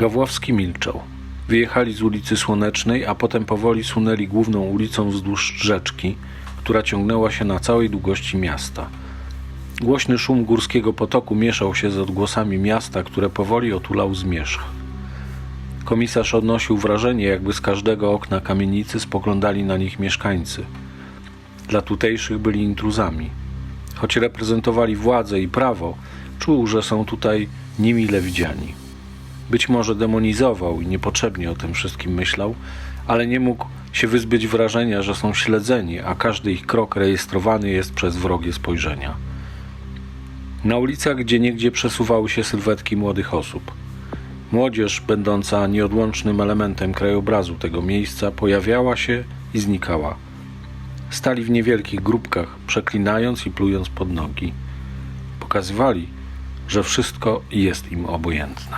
Gawłowski milczał. Wyjechali z ulicy Słonecznej, a potem powoli sunęli główną ulicą wzdłuż rzeczki, która ciągnęła się na całej długości miasta. Głośny szum górskiego potoku mieszał się z odgłosami miasta, które powoli otulał zmierzch. Komisarz odnosił wrażenie, jakby z każdego okna kamienicy spoglądali na nich mieszkańcy. Dla tutejszych byli intruzami. Choć reprezentowali władzę i prawo, czuł, że są tutaj niemile widziani. Być może demonizował i niepotrzebnie o tym wszystkim myślał, ale nie mógł się wyzbyć wrażenia, że są śledzeni, a każdy ich krok rejestrowany jest przez wrogie spojrzenia. Na ulicach gdzieniegdzie przesuwały się sylwetki młodych osób. Młodzież, będąca nieodłącznym elementem krajobrazu tego miejsca, pojawiała się i znikała. Stali w niewielkich grupkach, przeklinając i plując pod nogi. Pokazywali, że wszystko jest im obojętne.